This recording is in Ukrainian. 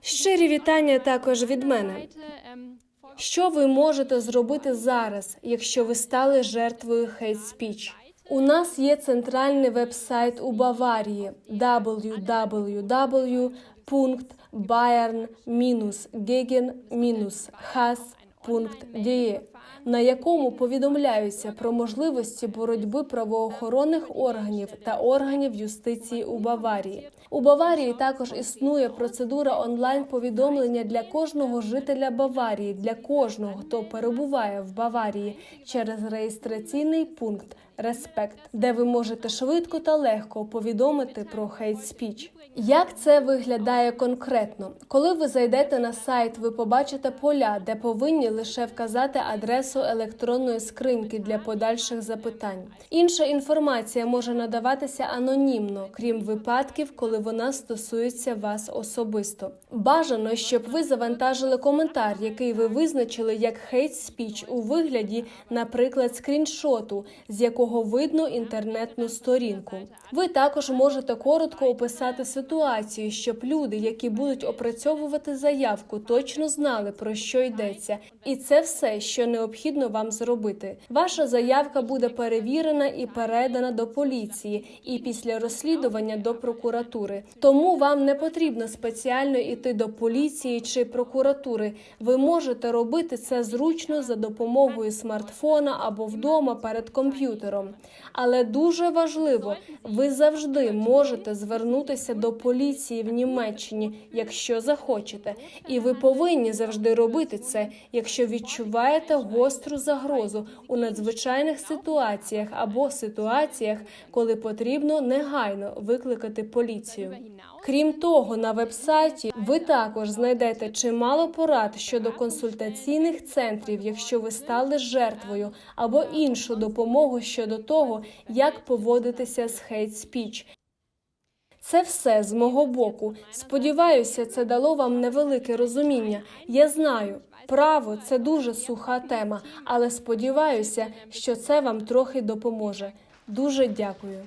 Щирі вітання також від мене. Що ви можете зробити зараз, якщо ви стали жертвою хейт спіч? У нас є центральний веб-сайт у Баварії www.bayern-gegen-has.de, на якому повідомляються про можливості боротьби правоохоронних органів та органів юстиції у Баварії. У Баварії також існує процедура онлайн повідомлення для кожного жителя Баварії, для кожного, хто перебуває в Баварії через реєстраційний пункт Респект, де ви можете швидко та легко повідомити про хейт спіч. Як це виглядає конкретно? Коли ви зайдете на сайт, ви побачите поля, де повинні лише вказати адресу електронної скриньки для подальших запитань. Інша інформація може надаватися анонімно, крім випадків, коли вона стосується вас особисто. Бажано, щоб ви завантажили коментар, який ви визначили як хейт спіч у вигляді, наприклад, скріншоту, з якого видно інтернетну сторінку. Ви також можете коротко описати ситуацію, щоб люди, які будуть опрацьовувати заявку, точно знали про що йдеться, і це все, що необхідно вам зробити. Ваша заявка буде перевірена і передана до поліції, і після розслідування до прокуратури. Тому вам не потрібно спеціально йти до поліції чи прокуратури. Ви можете робити це зручно за допомогою смартфона або вдома перед комп'ютером. Але дуже важливо, ви завжди можете звернутися до поліції в Німеччині, якщо захочете, і ви повинні завжди робити це, якщо відчуваєте гостру загрозу у надзвичайних ситуаціях або ситуаціях, коли потрібно негайно викликати поліцію. Крім того, на вебсайті ви також знайдете чимало порад щодо консультаційних центрів, якщо ви стали жертвою, або іншу допомогу щодо того, як поводитися з хейт спіч. Це все з мого боку. Сподіваюся, це дало вам невелике розуміння. Я знаю, право це дуже суха тема, але сподіваюся, що це вам трохи допоможе. Дуже дякую.